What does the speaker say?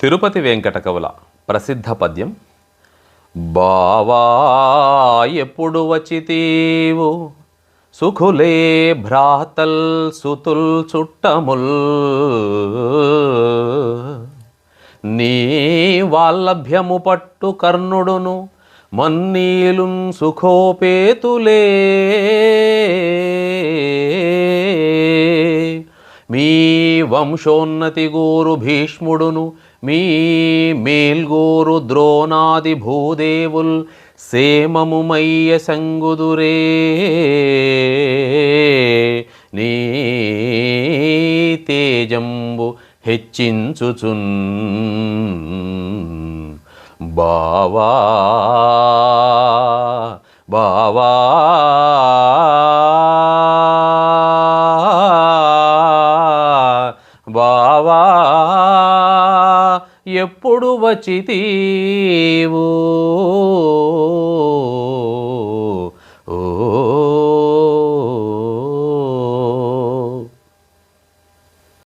తిరుపతి వెంకట కవుల ప్రసిద్ధ పద్యం బావా ఎప్పుడు వచితీవు సుఖులే భ్రాతల్ సుతుల్ చుట్టముల్. నీ వాల్లభ్యము పట్టు కర్ణుడును మన్నీలున్ సుఖోపేతులే. మీ వంశోన్నతి గోరు భీష్ముడును మీ మేల్గోరు ద్రోణాది భూదేవుల్ సేమముమయ్య సంగుదురే. నీ తేజంబు హెచ్చించుచున్ బావా బావా. బావా. ఎప్పుడు వచ్చితీవు